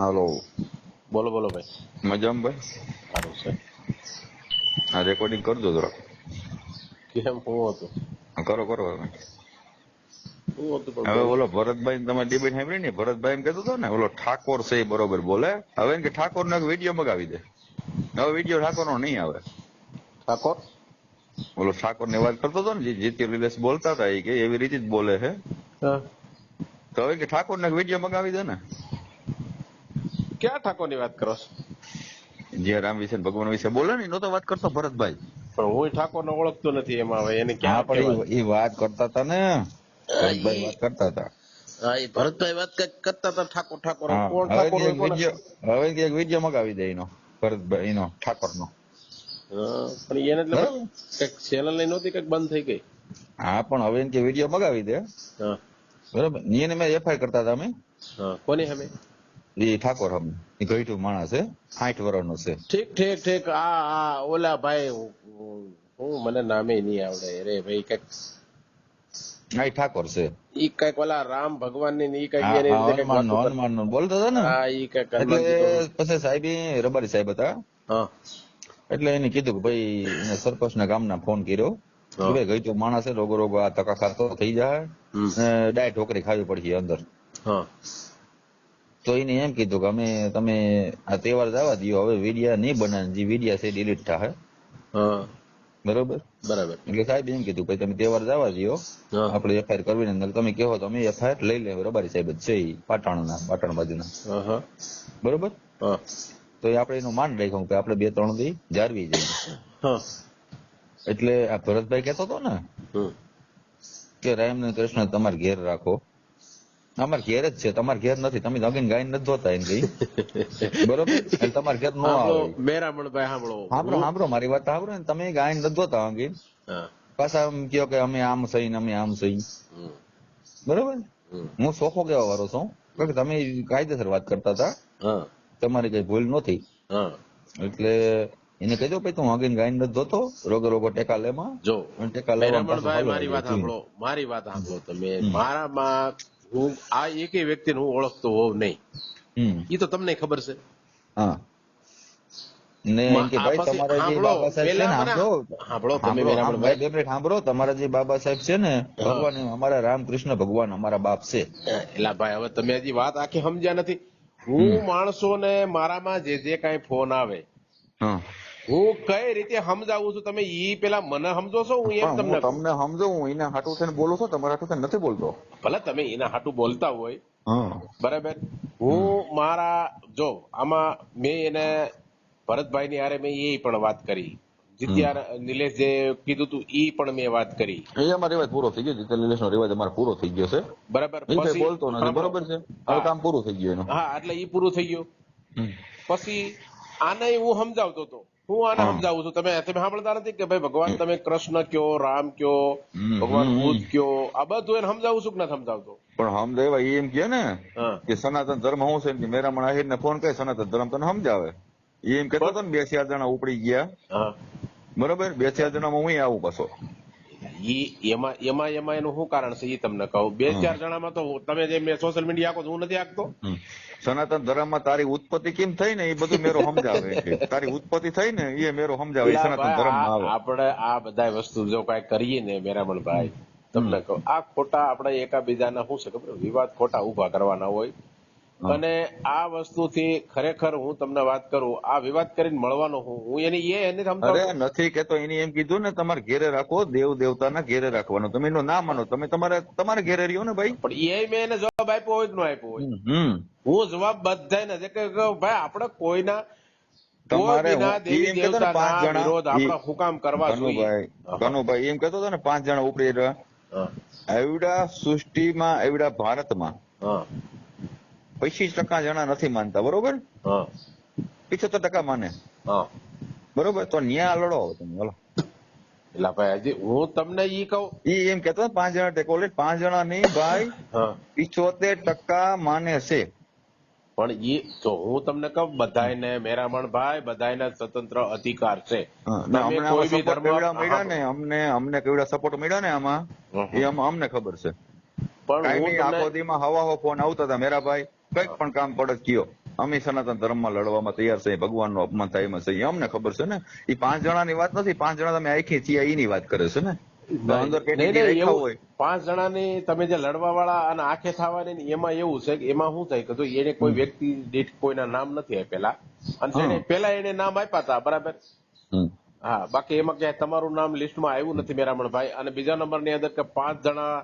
હાલો. બોલો બોલો ભાઈ. મજામાં ભાઈ? સારું છે. આ રેકોર્ડિંગ કરજો જરા. કેમ હું હતું? કરો કરો હવે. ઓલો ભરતભાઈ તમે ડિબેટ સાંભળી ને? ભરતભાઈ એમ કહેતો હતો ને ઓલો ઠાકોર છે એ બરોબર બોલે. હવે એમ કે ઠાકોર નો વીડિયો મગાવી દે. હવે વીડિયો ઠાકોર નો નહીં આવે. ઠાકોર? ઓલો ઠાકોરની વાત કરતો હતો ને જે જીતી રિલેસ બોલતા હતા એ કે એવી રીતે જ બોલે છે તો હવે કે ઠાકોર ને વીડિયો મગાવી દે ને. ક્યાં ઠાકોરની વાત કરો છો? જે રામ વિશે ભગવાન વિશે બોલે ને એનો તો વાત કરતો ભરતભાઈ. પણ હું ઠાકોર ને ઓળખતો નથી એમાં હવે એને ક્યાં પણ એ- વાત? કરતા હતા ને. ભરતભાઈ વાત કરતા હતા હા એ ભરતભાઈ વાત કરતા હતા ઠાકોર ઠાકોર. કોણ ઠાકોર હવે એક વીડિયો મગાવી દે એનો ભરતભાઈ એનો ઠાકોર નો પણ એને એટલે કંઈક ચેનલની નહોતી કંઈક બંધ થઈ ગઈ? હા પણ હવે કે વીડિયો મગાવી દે. બરાબર? એને મેં એફઆઈઆર કરતા હતા અમે. હા કોની સામે? એ ઠાકોર હમ એ ગઈઠું માણસ છે સાઠ વર્ષનો છે ઠીક ઠીક ઠીક. આ આ ઓલા ભાઈ હું- મને નામે નહીં આવડે. રે ભાઈ કંઈક ઠાકોર છે. ઈ કંઈક ઓલા રામ ભગવાનની ઈ કંઈક હનુમાન નો બોલતા હતા ને? હા ઈ કંઈક એટલે પછી સાહેબ રબારી સાહેબ હતા. હા. એટલે એને કીધું કે ભાઈ એને સરપંચ ના ગામના ફોન કર્યો. ભાઈ ગઈ તો માણસ છે રોગો રોગો આ તકા ખાતો થઈ જાય. ને ડાય ઠોકરી ખાવી પડશે અંદર. હા. તો એને એમ કીધું કે અમે તમે આ તહેવાર જવા દો હવે વિડિયા નહીં બનાવે જે વિડિયા છે ડિલીટ થાય બરોબર? બરાબર. એટલે સાહેબ એમ કીધું ભાઈ તમે તહેવાર જવા દો આપણે એફઆઈઆર કરવી ને તમે કહો તો અમે એફઆઈઆર લઈ લેવું. રબારી સાહેબ છે પાટણના પાટણ બાજુના. બરોબર? તો એ આપણે એનું માન રાખ્યું કે આપણે બે ત્રણ દી જાળવી જઈએ. એટલે આ ભરતભાઈ કહેતો હતો ને કે રામ ને કૃષ્ણ તમારે ઘેર રાખો. અમારે ઘેર જ છે તમારે ઘેર નથી. તમે નગીન ગાયન નથી ધોતા એમ કઈ બરોબર? તમારે ઘેર નો આવે. મેરામણભાઈ સાંભળો સાંભળો સાંભળો મારી વાત સાંભળો ને. તમે ગાયન નથી ધોતા અંગીન પાછા એમ કયો કે અમે આમ સહી અમે આમ સહી બરોબર? હું સોખો કેવા વાળો છું. કારણ કે તમે કાયદેસર વાત કરતા હતા. તમારી કઈ ભૂલ નથી એટલે એને કહી દો ભાઈ તું આગીન ગાયન નથી ધોતો. રોગો રોગો ટેકા લેમાં. જો ટેકા હાલો મારી વાત સાંભળો મારી વાત સાંભળો તમે. મારામાં હું આ એકેય વ્યક્તિને હું ઓળખતો હોઉં નહીં. એ તો તમને ખબર છે. હા. ને તમારા જે બાબા સાહેબ છે ને ને. ભગવાન અમારા રામકૃષ્ણ ભગવાન અમારા બાપ છે. એલા ભાઈ હવે તમે હજી વાત આખી સમજ્યા નથી. હું માણસોને મારામાં જે જે કાંઈ ફોન આવે હા. કઈ રીતે સમજાવું છું? તમે ઈ પેલા મને સમજો છો હું એમ તમને તમને સમજો હું એના હાટું થઈને બોલું છું તમારા હાટું થઈને નથી બોલતો. ભલે તમે એના હાટું બોલતા હોય. બરાબર? હું મારા જો આમાં મેં એને ભરતભાઈ ની હારે મેં એ પણ વાત કરી. જીત્યા નિલેશ જે કીધું તું ઈ પણ મેં વાત કરી. એ અમારો રિવાજ પૂરો થઈ ગયો નિલેશ નો રિવાજ અમારો પૂરો થઈ ગયો છે. બરાબર. પછી બોલતો નથી બરાબર છે? હવે કામ પૂરું થઈ ગયું એનું. હા એટલે ઈ પૂરું થઈ ગયું. પછી આને હું સમજાવતો હતો. હું આને સમજાવું છું. તમે તમે સાંભળતા નથી કે ભાઈ ભગવાન તમે કૃષ્ણ કયો રામ કયો ભગવાન બુદ્ધ કયો આ બધું એને સમજાવું છું કે ના સમજાવતો? પણ એ એમ કે ને કે સનાતન ધર્મ હું છે કે મેરામણ આહિર ને ફોન કરે સનાતન ધર્મ તને સમજાવે. એમ કેતો હતો ને બે ચાર જણા ઉપડી ગયા. બરોબર? બે ચાર જણા હું આવું પાછો. ઈ એમાં એમાં એમાં એનું શું કારણ છે એ તમને કહું બે ચાર જણામાં તો તમે જે મેં સોશિયલ મીડિયા આખો હું નથી હમ. સનાતન ધર્મમાં તારી ઉત્પત્તિ કેમ થઈ ને એ બધું મેરો સમજાવે છે. તારી ઉત્પત્તિ થઈ ને એ મેરો સમજાવે સનાતન ધર્મ ધર્મમાં આવે આપણે આ બધા વસ્તુ જો કઈ કરીએ ને મેરામણ ભાઈ તમને કહું આ ખોટા આપણે એકાબીજાના શું છે ખબર વિવાદ ખોટા ઊભા કરવાના હોય. અને આ વસ્તુથી ખરેખર હું તમને વાત કરું આ વિવાદ કરીને મળવાનો હું હું એની એ એને અરે નથી કેતો એની એમ કીધું ને તમારે ઘેરે રાખો દેવ દેવતાના ઘેરે રાખવાનો. તમે એનું ના માનો તમે તમારે તમારે ઘેરે રહ્યો ને ભાઈ? પણ એ મેં એને જવાબ આપ્યો હોય કે ન આપ્યો હોય? હું જવાબ બધાને જે કે ભાઈ આપણે કોઈના તમારે એમ ને પાંચ જણા- વિરોધ આપણે શું કરવા જોઈએ. કનુભાઈ એમ કેતો હતો ને પાંચ જણા ઉપડી રહ્યા. એવડા સૃષ્ટિમાં એવડા ભારતમાં પચીસ ટકા જણા નથી માનતા બરોબર? પિછોતેર ટકા માને. બરોબર? તો ન્યા લડો તમે બોલો એટલે ભાઈ હજી હું તમને ઈ કહું? ઈ એમ કેતો પાંચ જણા ટેકો લે. પાંચ જણા નહીં ભાઈ પિછોતેર ટકા માને છે. પણ ઈ તો હું તમને કહું બધાયને મેરામણ ભાઈ બધાયને સ્વતંત્ર અધિકાર છે. ને અમને અમને અમને કેવડા સપોર્ટ મળ્યા ને આમાં? એ અમ- અમને ખબર છે. પણ આખો દીમાં હવા ફોન આવતા હતા મેરા ભાઈ. કંઈક પણ કામ પડે કયો? અમે સનાતન ધર્મમાં લડવામાં તૈયાર છે ભગવાનનું અપમાન થાય એમાં છે અમને ખબર છે ને? એ પાંચ જણાની વાત નથી પાંચ જણા તમે આખી છીએ એની વાત કરે છે ને? પાંચ જણાની તમે જે લડવા વાળા અને આંખે થવાની એમાં એવું છે કે એમાં શું થાય કે જો એને કોઈ વ્યક્તિ દીઠ કોઈના નામ નથી આપેલા અને ને. પેલા એને નામ આપ્યા હતા બરાબર? હા બાકી એમાં ક્યાંય તમારું નામ લિસ્ટમાં આવ્યું નથી મેરામણભાઈ અને બીજા નંબરની અંદર કે પાંચ જણા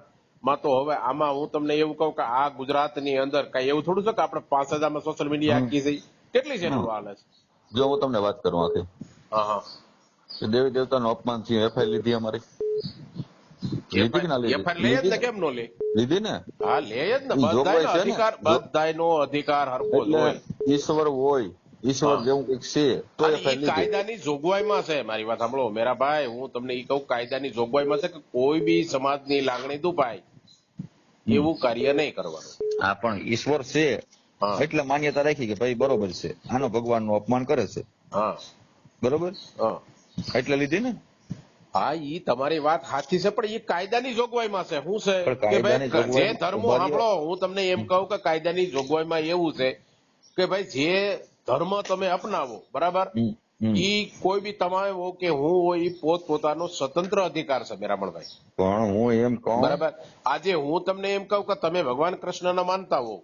માં તો હવે આમાં હું તમને એવું કહું કે આ ગુજરાતની અંદર કઈ એવું થોડું છે કે આપણે પાંચ હજારમાં સોશિયલ મીડિયા આખી છે? કેટલી હાલે છે જો હું તમને વાત કરું આખી. હા દેવી દેવતાનું અપમાન છે એફઆઈ લીધી અમારી. લીધી કે ના લીધી? એફઆઈઆર લે જ ને લીધી ને? કેમ નો લે? લીધી ને? હા લે જ ને. બધાયનો અધિકાર બધાયનો અધિકાર હોય. ઈશ્વર હોય. ઈશ્વર જેવું કંઈક છે તો એફઆઈ કાયદાની જોગવાઈમાં છે મારી વાત સાંભળો. મેરા ભાઈ હું તમને ઈ કહું કાયદાની જોગવાઈમાં છે કે કોઈ બી સમાજની લાગણી દુભાય. એવું કાર્ય નહીં કરવાનું. હા પણ ઈશ્વર છે. એટલે માન્યતા રાખી કે ભાઈ બરોબર છે. આનો ભગવાનનું અપમાન કરે છે. હા. બરોબર? એટલે લીધી ને? હા ઈ તમારી વાત સાચી છે પણ એ કાયદાની જોગવાઈમાં છે. શું છે? કે ભાઈ જે ધર્મ સાંભળો હું તમને એમ કહું કે કાયદાની જોગવાઈમાં એવું છે કે ભાઈ જે ધર્મ તમે અપનાવો બરાબર. ઈ કોઈ બી તમારે હો કે હું હોય એ પોત પોતાનો સ્વતંત્ર અધિકાર છે મેરામણભાઈ પણ હું એમ કહું બરાબર? આજે હું તમને એમ કહું કે તમે ભગવાન કૃષ્ણને માનતા હો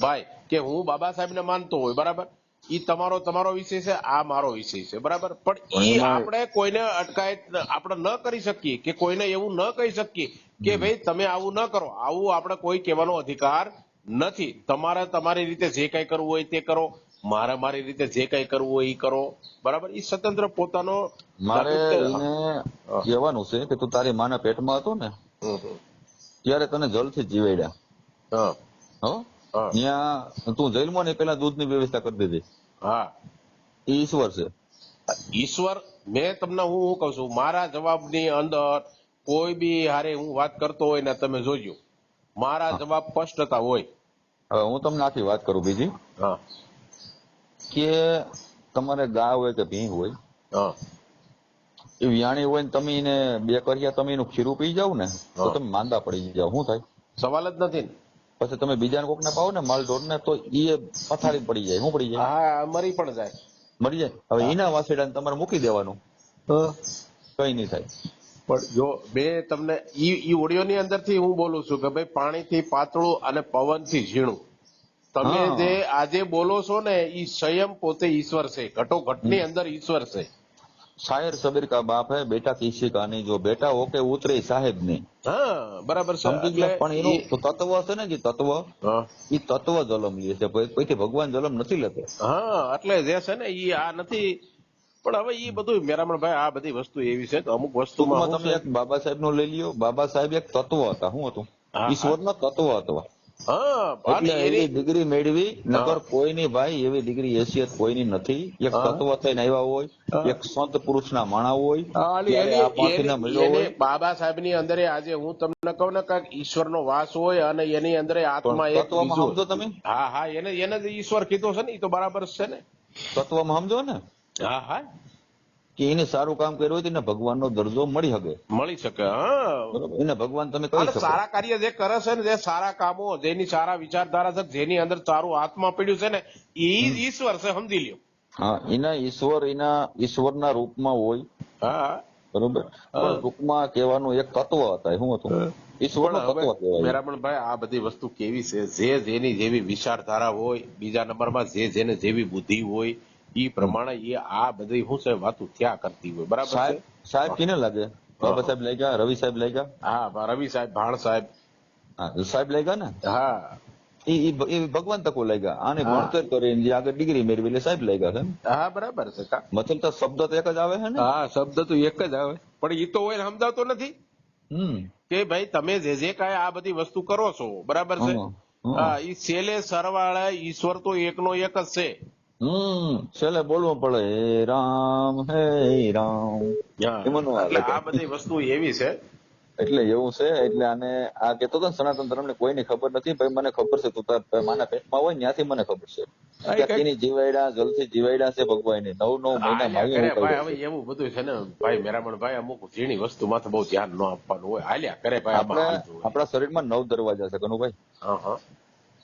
ભાઈ કે હું બાબા સાહેબને માનતો હોય બરાબર? ઈ તમારો તમારો વિષય છે આ મારો વિષય છે બરાબર? પણ એ આપણે કોઈને અટકાયત આપણે ન કરી શકીએ કે કોઈને એવું ન કહી શકીએ કે ભાઈ તમે આવું ન કરો. આવું આપણે કોઈ કહેવાનો અધિકાર નથી. તમારે તમારી રીતે જે કઈ કરવું હોય તે કરો. મારે મારી રીતે જે કઈ કરવું હોય એ કરો. બરાબર? એ સ્વતંત્ર પોતાનો મારે એને કહેવાનું છે કે તું તારી માના પેટમાં હતો ને. ત્યારે તને જલથી જીવાડ્યા. હા. ત્યાં તું જન્મો ને પેલા દૂધની વ્યવસ્થા કરી દીધી. હા. એ ઈશ્વર છે. ઈશ્વર? મેં તમને હું શું કહું છું? મારા જવાબની અંદર કોઈ બી હારે હું વાત કરતો હોય ને તમે જોજો. મારા જવાબ સ્પષ્ટતા હોય. હવે હું તમને આખી વાત કરું બીજી. હા. કે તમારે ગા હોય કે ભીંગ હોય એ વ્યાણી હોય ને તમે એને બે કર્યા તમે એનું ખીરું પી જાવ ને તો તમે માંદા પડી જાવ. શું થાય? સવાલ જ નથી પછી તમે બીજાને કોકને પાવો ને માલ ઢોર ને તો એ પથારી પડી જાય. શું પડી જાય? હા મરી પણ જાય. મરી જાય? હવે એના વાસેડાને તમારે મૂકી દેવાનું. કઈ નહીં થાય. પણ જો બે તમને ઈ ઈ ઓડિયોની અંદરથી હું બોલું છું કે ભાઈ પાણીથી પાતળું અને પવનથી ઝીણું. તમે જે આજે બોલો છો ને એ સ્વયં પોતે ઈશ્વર છે. ઘટોઘટની અંદર ઈશ્વર છે. શાયર સબીર કા બાપ હે બેટા કિસી કા નહીં જો બેટા ઓકે ઉતરે સાહેબ ને. હા બરાબર પણ એનું તો તત્વ છે ને જે તત્વ. એ તત્વ જલમ લે છે. કોઈ- કોઈથી ભગવાન જલમ નથી લેતો. હા એટલે જે છે ને એ આ નથી. પણ હવે એ બધું મેરામણભાઈ આ બધી વસ્તુ એવી છે કે અમુક વસ્તુમાં તમે એક બાબા સાહેબનું લઈ લ્યો. બાબા સાહેબ એક તત્વ હતા. શું હતું? ઈશ્વર નો તત્વ હતો. એટલે એવી ડિગ્રી મેળવી નગર કોઈની ભાઈ એવી ડિગ્રી હેસિયત કોઈની નથી. એક. તત્વ થઈને આવ્યા હોય એક સંત પુરુષ ના માણા હોય બાબા સાહેબની અંદર આજે હું તમને કહું ને કાંઈક ઈશ્વર નો વાસ હોય અને એની અંદર આત્મા એક સમજો તમે. હા હા એને એને જ ઈશ્વર કીધો છે ને એ તો બરાબર છે ને. તત્વમાં સમજો ને. હા હા. કે એને સારું કામ કર્યું હોય તો એને ભગવાનનો દરજ્જો મળી શકે. મળી શકે હા. એને ભગવાન તમે કહી શકો. સારા કાર્ય જે કરે છે ને જે સારા કામો જેની સારા વિચારધારા છે જેની અંદર સારું આત્મા પડ્યું છે ને એ ઈશ્વર છે સમજી લ્યો. હા એના ઈશ્વર એના ઈશ્વરના રૂપમાં હોય. હા. બરોબર? ટૂંકમાં કહેવાનું એક તત્વ હતા શું હતું? મેરામણભાઈ આ બધી વસ્તુ કેવી છે? જે જેની જેવી વિચારધારા હોય બીજા નંબરમાં જે જેને જેવી બુદ્ધિ હોય ઈ પ્રમાણે એ આ બધી શું છે વાતું થયા કરતી હોય. બરાબર સાહેબ સાહેબ કિને લાગે? બાબા સાહેબ લઈ ગયા રવિ સાહેબ લઈ ગયા હા રવિ સાહેબ ભાણ સાહેબ. હા સાહેબ લઈ ગયા ને? હા. ઈ ભગવાન તકો લઈ ગયા આને ભણતર કરીને આગળ ડિગ્રી મેળવી એટલે સાહેબ લઈ ગયા હા બરાબર છે મતલબ તો શબ્દ તો એક જ આવે છે ને? હા શબ્દ તો એક જ આવે. પણ એ તો હોય સમજાવતો નથી. કે ભાઈ તમે જે જે કાંઈ આ બધી વસ્તુ કરો છો બરાબર છે. હા એ છેલ્લે સરવાળે ઈશ્વર તો એકનો એક જ છે. હમ છેલ્લે બોલવું પડે હે રામ. હે રામ નો એટલે આ બધી વસ્તુ એવી છે. એટલે એવું છે એટલે આને આ કેતો હતો સનાતન ધર્મ ને કોઈની ખબર નથી ભાઈ મને ખબર છે તું તાર માના પેટમાં હોય ત્યાંથી મને ખબર છે. આ કે કઈક- તેની જીવાયડા જલથી જીવાયડા છે ભગવાન. નવ નવ મહિના હવે એવું બધું છે ને ભાઈ મેરામણ ભાઈ અમુક ઝીણી વસ્તુમાં તો બહુ ધ્યાન ન આપવાનું હોય. હાલ્યા કરે ભાઈ આપણે. આપણા શરીરમાં નવ દરવાજા છે કનુભાઈ. હા હા.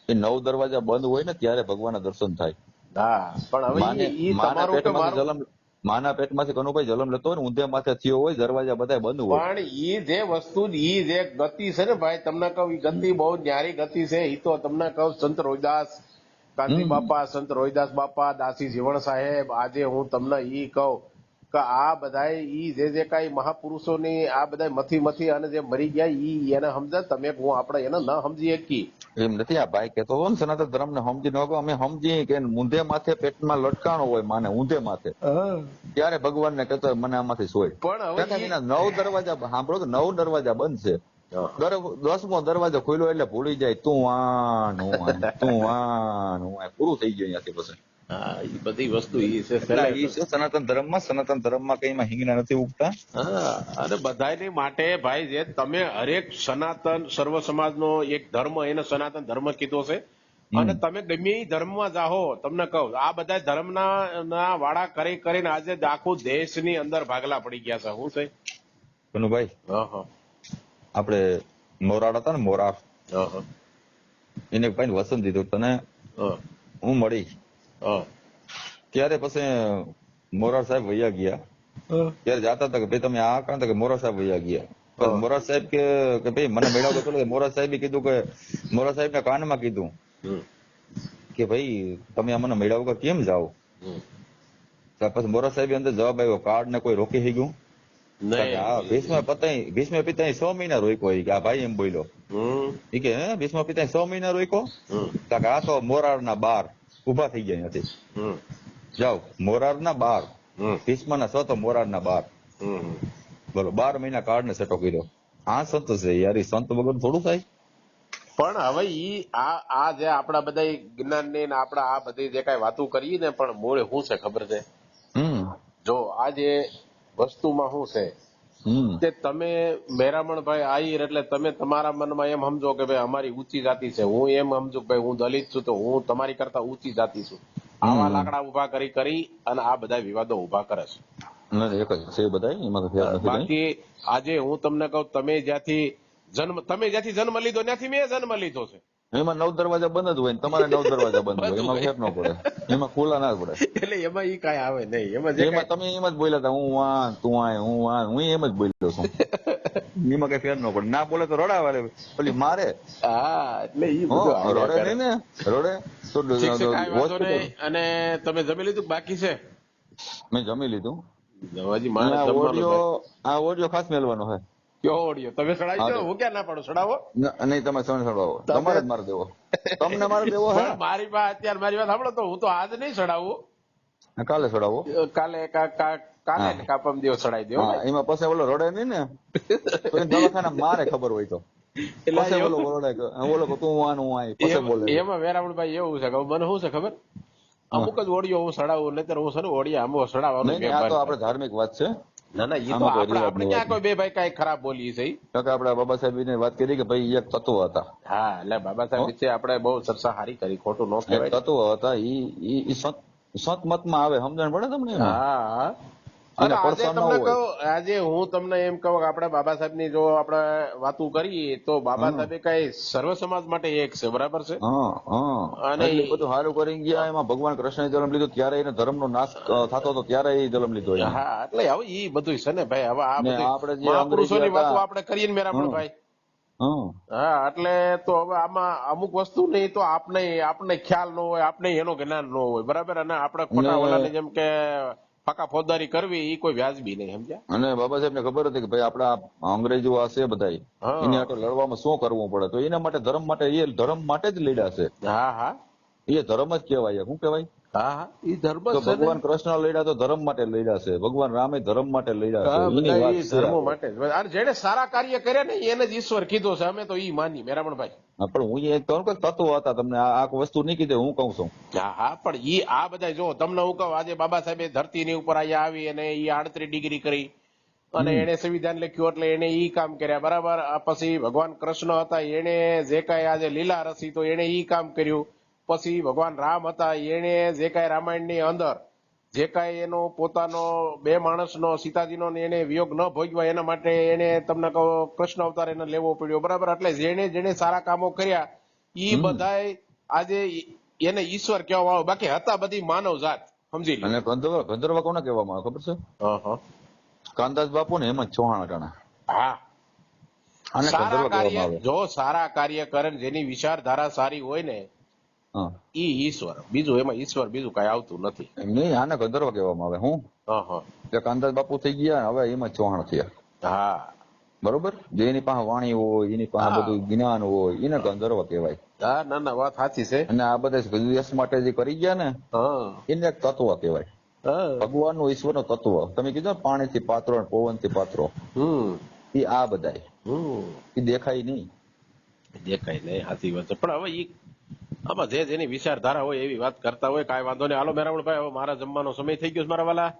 એ નવ દરવાજા બંધ હોય ને ત્યારે ભગવાનના દર્શન થાય. હા પણ હવે ઈ- તમારું કે મારું માના પેટમાંથી કનુભાઈ જલમ લેતો હોય ને ઊંધે માથે થયો હોય દરવાજા બધા બંધ હોય. પણ ઈ જે વસ્તુ ઈ જે ગતિ છે ને ભાઈ તમને કહું ઈ ગતિ બહુ ન્યારી ગતિ છે ઈ તો તમને કહું સંત રોહિદાસ કાંતિ બાપા સંત રોહિદાસ બાપા દાસી જીવણ સાહેબ આજે હું તમને ઈ કહું કે આ બધા ઈ જે જે કાંઈ મહાપુરુષોની આ બધા મથી મથી અને જે મરી ગયા ઈ એને સમજે તમે હું આપણે એને ન સમજી શકી એમ નથી આ ભાઈ કેતો હોય ને સનાતન ધર્મ ને સમજી ન અમે સમજી કે ઊંધે માથે પેટમાં લટકાણો હોય માને ઊંધે માથે. ત્યારે ભગવાન ને કહેતો મને આમાંથી સોય. પણ હવે નવ દરવાજા સાંભળો તો નવ દરવાજા બંધ છે. દસમો દરવાજો ખુલ્યો એટલે ભૂલી જાય તું હું તું હું પૂરું થઈ ગયું અહીંયાથી પછી. હા એ બધી વસ્તુ ઈ છે એટલે ઈ છે સનાતન ધર્મમાં સનાતન ધર્મમાં કઈ માં હિંગણા નથી ઉગતા? હા. અને બધાયને માટે ભાઈ જે તમે હરેક સનાતન સર્વ સમાજનો એક ધર્મ એને સનાતન ધર્મ કીધો છે. અને તમે ગમે એ ધર્મમાં જાહો તમને કહું આ બધા ધર્મના ના વાળા કરી કરીને આજે આખું દેશની અંદર ભાગલા પડી ગયા છે. શું છે? કનુભાઈ હં, હં, આપણે મોરાડ હતા ને મોરાર હં, હં, એને ભાઈ વસંત દીધું. તને હં, હું મળી. હં. ત્યારે પછી મોરાર સાહેબ વૈયા ગયા. ત્યારે જાતા હતા કે ભાઈ તમે આ કારણ કે મોરાર સાહેબ વૈયા ગયા. મોરા સાહેબ કે ભાઈ મને મેળવતો હતો મોરા સાહેબે કીધું કે મોરા સાહેબ ના કાનમાં કીધું કે ભાઈ તમે મને મેળવો કે કેમ જાઓ? પછી મોરા સાહેબ અંદર જવાબ આવ્યો કાર્ડ ને કોઈ રોકી થઈ ગયું? ભીષ્મ પતાઈ ભીષ્મ પિતા સો મહિના રોક્યો કે આ ભાઈ એમ બોલ્યો. કે ભીષ્મ પિતા સો મહિના રોક્યો? આ તો મોરાર ના બાર. ઊભા થઈ ગયા ત્યાંથી જાઓ મોરારના બાર. હમ, ભીષ્મ ના છ તો મોરારના બાર બોલો બાર મહિના કાર્ડ ને સેટો કર્યો. આ સંત છે યાર સંત વગર થોડું થાય? પણ હવે ઈ આ આ જે આપણા બધા જ્ઞાન ને આપણા આ બધી જે કઈ વાતો કરીએ ને પણ મૂળ શું છે ખબર છે? હમ. જો આ જે વસ્તુમાં શું છે કે તમે મેરામણભાઈ આહિર એટલે તમે તમારા મનમાં એમ સમજો કે ભાઈ અમારી ઊંચી જાતિ છે. હું એમ સમજુ ભાઈ હું દલિત છું તો હું તમારી કરતા ઊંચી જાતિ છું. આવા લાકડા ઊભા કરી કરી અને આ બધા વિવાદો ઊભા કરે છે. બાકી આજે હું તમને કહું તમે જ્યાંથી જન્મ તમે જ્યાંથી જન્મ લીધો ત્યાંથી મેં જન્મ લીધો છે. એમાં નવ દરવાજા બંધ જ હોય ને તમારે નવ દરવાજા બંધ હોય એમાં ફેર ન પડે એમાં ખુલ્લા ના જ પડે. એટલે એમાં ઈ કાંઈ આવે નહીં એમાં એમાં તમે એમ જ બોલ્યા હતા હું આ તું આય હું વાન હું એમ જ બોલ્યો છું. એમાં કઈ ફેર ન પડે. ના બોલે તો રડાવે ઓલી મારે. હા એટલે ઈ બધું રડે નહીં ને રડે. તો અને તમે જમી લીધું બાકી છે? મેં જમી લીધું. હજી આ ઓડિયો ખાસ મેળવાનો છે તમે સડાવી દો હું ક્યાં ના પાડું? સડાવો? નહીં તમે સડાવો. તમારે જ મારે દેવો. તમને મારે દેવો હે? મારી પાસે અત્યારે મારી વાત સાંભળો તો હું તો આજ નહીં સડાવું. કાલે સડાવો. કાલે કાલે ને કાપમ દિવસ સડાઈ દો એમાં પછી ઓલો રડે નહીં ને? દવાખાના મારે ખબર હોય તો. એમાં વેરાવળભાઈ એવું છે મને શું છે ખબર? અમુક જ ઓડિયો હું સડાવું નહીતર હું છે ને ઓડિયા આમ સડાવવાનું આ તો આપડે આપણે ધાર્મિક વાત છે. ના ના એ તો આપણે આપણે ક્યાં કોઈ બે ભાઈ કઈ ખરાબ બોલીએ છે ઈ? તો કે આપણે બાબા સાહેબની વાત કરી કે ભાઈ એક તત્વ હતા. હા એટલે બાબા સાહેબ વિશે આપણે બહુ ચર્ચા સારી કરી ખોટું ન કહેવાય. તત્વ હતા ઈ ઈ સત સંત મતમાં આવે સમજણ પડે તમને હા. આજે હું તમને એમ કહું કે આપણે બાબા સાહેબની જો આપણે વાતો કરીએ તો બાબા સાહેબે કઈ સર્વ સમાજ માટે એક છે. બરાબર છે? અને બધું સારું કરી ગયા એમાં ભગવાન કૃષ્ણએ જન્મ લીધો ત્યારે એને ધર્મનો નાશ થતો હતો ત્યારે એ જન્મ લીધો હા એટલે હવે એ બધું છે ને ભાઈ હવે આ ને આપણે જે મહાપુરુષોની અંગ્રેજી વાતો આપણે કરીએ ને મેરામણ ભાઈ. હા. એટલે તો હવે આમાં અમુક વસ્તુ નહીં તો આપને આપને ખ્યાલ ન હોય આપણે એનો જ્ઞાન ન હોય બરાબર? અને આપણે ખોટા વાળાની જેમ કે ફાકા ફોજદારી કરવી એ કોઈ વ્યાજબી નહીં સમજ્યા? અને બાબા સાહેબ ને ખબર હતી કે ભાઈ આપડા અંગ્રેજો આ છે બધા એની માટે લડવામાં શું કરવું પડે? તો એના માટે ધર્મ માટે એ ધર્મ માટે જ લડ્યા છે હા હા. એ ધર્મ જ કહેવાય. શું કહેવાય? હા હા. ઈ ધર્મ તો ભગવાન કૃષ્ણ લડ્યા તો ધર્મ માટે લડ્યા છે. ભગવાન રામે ધર્મ માટે લડ્યા છે. ધર્મો માટે અને જેને સારા કાર્ય કર્યા ને એને જ ઈશ્વર કીધો છે. અમે તો ઈ માની મેરામણભાઈ. પણ હું એ કહું કે તત્વ હતા તમને. આ વસ્તુ નહીં કીધે હું કહું છું. હા હા પણ ઈ આ બધા જો તમને હું કહું આજે બાબા સાહેબે ધરતીની ઉપર અહીંયા આવી અને ઈ આડત્રીસ ડિગ્રી કરી અને એને સંવિધાન લખ્યું એટલે એને ઈ કામ કર્યા. બરાબર? પછી ભગવાન કૃષ્ણ હતા એને જે કાંઈ આજે લીલા રસી તો એને ઈ કામ કર્યું. પછી ભગવાન રામ હતા એને જે કાંઈ રામાયણની અંદર જે કાંઈ એનો પોતાનો બે માણસનો સીતાજીનો એને વિયોગ ન ભોગવા એના માટે એને તમને કહો કૃષ્ણ અવતાર એને લેવો પડ્યો. બરાબર? એટલે જેને જેને સારા કામો કર્યા એ બધાય આજે એને ઈશ્વર કહેવામાં આવે. બાકી હતા બધી માનવ જાત સમજી અને ગંધર્વ ગંધર્વ કોને કહેવામાં આવે ખબર છે? હં, હં. કાંદાસ બાપુ ને એમાં ચૌહાણ અટાણા હા. અને સારા કાર્ય જો સારા કાર્ય કરે જેની વિચારધારા સારી હોય ને ઈ ઈશ્વર. બીજું એમાં ઈશ્વર બીજું કઈ આવતું નથી. નહીં આને ગંધર્વ કહેવામાં આવે હું? હં, હં. કાંદાસ બાપુ થઈ ગયા હવે એમાં ચૌહાણ થયા. હા. બરોબર? જે એની પાસે વાણી હોય એની પાસે બધું જ્ઞાન હોય એને ગંધર્વ કહેવાય. હા ના ના વાત સાચી છે. અને આ બધા યશ માટે જે કરી ગયા ને એને એક તત્વ કહેવાય. ભગવાનનું ઈશ્વરનું તત્વ. તમે કીધું ને પાણીથી પાત્રો પવનથી પાત્રો. એ આ બધાય. એ દેખાય નહીં. દેખાય નહીં સાચી વાત છે. પણ હવે ઈ આમાં જે જેની વિચારધારા હોય એવી વાત કરતા હોય, કાંઈ વાંધો નહીં. હાલો મેરાવળભાઈ હવે મારા જમવાનો સમય થઈ ગયો છે મારા વાલા.